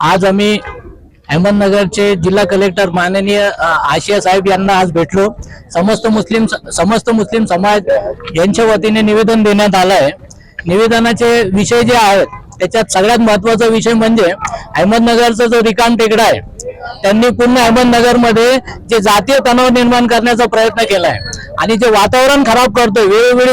आज आम्ही अहमदनगरचे जिल्हा कलेक्टर माननीय आशिया साहेब यांना आज भेटलो. समस्त मुस्लिम समस्त मुस्लिम समाज यांच्या वतीने निवेदन देण्यात आलं आहे निवेदनाचे विषय जे आहेत त्याच्यात सगळ्यात महत्त्वाचा विषय म्हणजे अहमदनगरचा जो रिकाम टेकडा आहे त्यांनी पूर्ण अहमदनगरमध्ये जे जातीय तणाव निर्माण करण्याचा प्रयत्न केलाय. आणि जे वातावरण खराब करतोय वेळोवेळी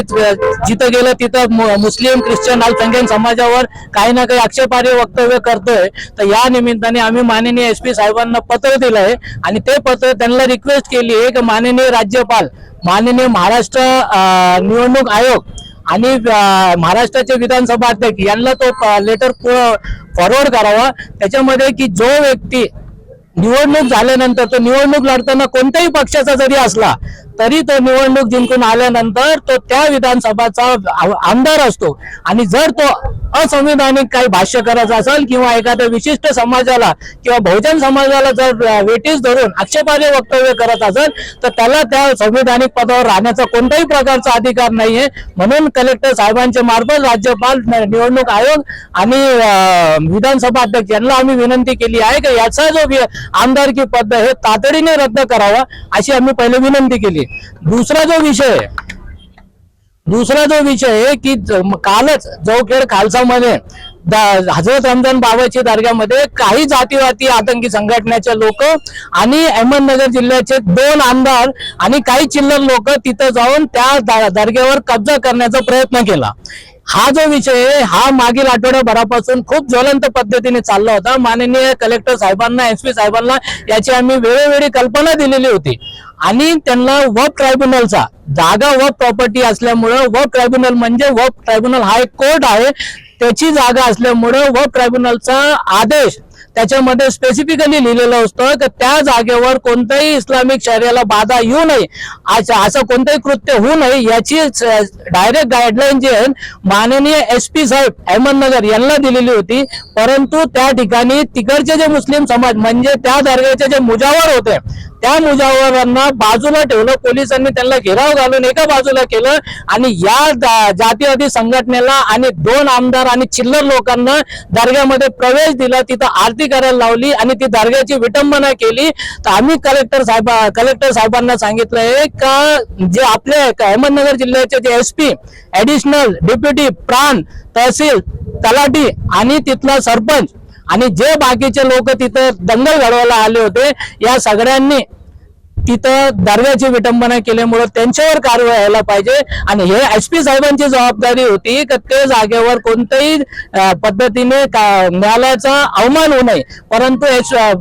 जिथं गेलं तिथं मुस्लिम ख्रिश्चन अल्पसंख्याक समाजावर काही ना काही आक्षेपार्ह वक्तव्य करतोय. तर या निमित्ताने आम्ही माननीय एस पी साहेबांना पत्र दिलंय आणि ते पत्र त्यांना रिक्वेस्ट केली आहे की माननीय राज्यपाल माननीय महाराष्ट्र निवडणूक आयोग आणि महाराष्ट्राचे विधानसभा अध्यक्ष यांना तो लेटर फॉरवर्ड करावा. त्याच्यामध्ये की जो व्यक्ती निवडणूक झाल्यानंतर तो निवडणूक लढताना कोणत्याही पक्षाचा जरी असला तरी तो निवडणूक जिंकून आल्यानंतर तो त्या विधानसभाचा आमदार असतो. आणि जर तो असंविधानिक काही भाष्य करायचं असेल किंवा एखाद्या विशिष्ट समाजाला किंवा बहुजन समाजाला जर वेटीस धरून आक्षेपार्ह वक्तव्य करत असेल तर त्याला त्या संविधानिक पदावर राहण्याचा कोणत्याही प्रकारचा अधिकार नाहीये. म्हणून कलेक्टर साहेबांच्या मार्फत राज्यपाल निवडणूक आयोग आणि विधानसभा अध्यक्ष यांना आम्ही विनंती केली आहे की याचा जो आमदारकी पद हे तातडीने रद्द करावा अशी आम्ही पहिले विनंती केली. दुसरा जो विषय दुसरा जो विषय आहे की कालच जवखेड खालसामध्ये मध्ये हजरत रमजान बाबाच्या दर्ग्यामध्ये काही जातीवादी आतंकी संघटनेचे लोक आणि अहमदनगर जिल्ह्याचे दोन आमदार आणि काही चिल्लर लोक तिथं जाऊन त्या दर्ग्यावर कब्जा करण्याचा प्रयत्न केला. हा जो विषय आहे हा मागील आठवड्याभरापासून खूप ज्वलंत पद्धतीने चालला होता. माननीय कलेक्टर साहेबांना एस पी साहेबांना याची आम्ही वेळोवेळी कल्पना दिलेली होती. आणि त्यांना वप ट्रायब्युनलचा जागा वक प्रॉपर्टी असल्यामुळं वप ट्रायब्युनल म्हणजे वप ट्रायब्युनल हा एक कोर्ट आहे. त्याची जागा असल्यामुळं वक ट्रायब्युनलचा आदेश त्याच्यामध्ये स्पेसिफिकली लिहिलेलं असतं की त्या जागेवर कोणत्याही इस्लामिक शर्याला बाधा येऊ नये. असं असं कोणतंही कृत्य होऊ नये याची डायरेक्ट गाईडलाईन जी आहे माननीय एस पी साहेब अहमदनगर यांना दिलेली होती. परंतु त्या ठिकाणी तिकडचे जे मुस्लिम समाज म्हणजे त्या दर्ग्याचे जे मुजावर होते त्या मुजावरांना बाजूला ठेवलं पोलिसांनी त्यांना घेराव घालून एका बाजूला केलं आणि या जा- जातीवादी संघटनेला आणि दोन आमदार आणि चिल्लर लोकांना दर्ग्यामध्ये प्रवेश दिला तिथं आरती करायला लावली आणि ती दर्ग्याची विटंबना केली. तर आम्ही कलेक्टर साहेब कलेक्टर साहेबांना सांगितलंय का जे आपले अहमदनगर जिल्ह्याचे जे एस पी ऍडिशनल डेप्युटी प्राण तहसील तलाठी आणि तिथला सरपंच आणि जे बाकीचे लोक तिथं दंगल घडवायला आले होते या सगळ्यांनी तिथं दर्ग्याची विटंबना केल्यामुळे त्यांच्यावर कारवाई व्हायला पाहिजे. आणि हे एस पी साहेबांची जबाबदारी होती की ते जागेवर कोणत्याही पद्धतीने न्यायालयाचा अवमान होऊ नये. परंतु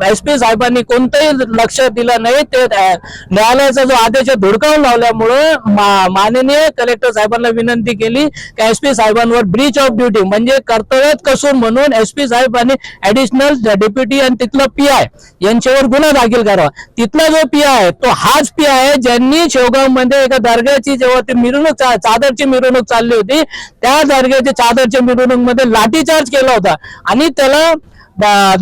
एस पी साहेबांनी कोणतंही लक्ष दिलं नाही. ते न्यायालयाचा जो आदेश धुडकावून लावल्यामुळं मा- माननीय कलेक्टर साहेबांना विनंती केली की एस पी साहेबांवर ब्रीच ऑफ ड्युटी म्हणजे कर्तव्यात कसून म्हणून एस पी साहेब आणि ऍडिशनल डेप्युटी आणि तिथलं पी आय यांच्यावर गुन्हा दाखल करावा. तिथला जो पी आहे तो हाच पी आहे ज्यांनी शेवगावमध्ये एका दर्ग्याची जेव्हा ती मिरवणूक चा- चादरची मिरवणूक चालली होती त्या दर्ग्याच्या चादरच्या मिरवणूकमध्ये लाठीचार्ज केला होता. आणि त्याला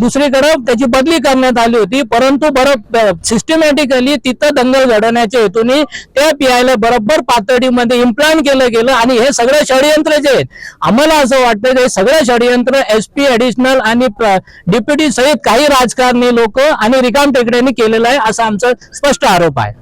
दुसरीकडे त्याची बदली करण्यात आली होती. परंतु बरोबर सिस्टमॅटिकली तिथं दंगल घडवण्याच्या हेतूने त्या पीआयला बरोबर पातळीमध्ये इम्प्लांट केलं गेलं आणि हे सगळे षडयंत्र जे आहेत आम्हाला असं वाटतं की सगळं सगळे षडयंत्र एसपी ऍडिशनल आणि डेप्युटी सहित काही राजकारणी लोक आणि रिकाम टेकड्यांनी केलेलं आहे असा आमचा स्पष्ट आरोप आहे.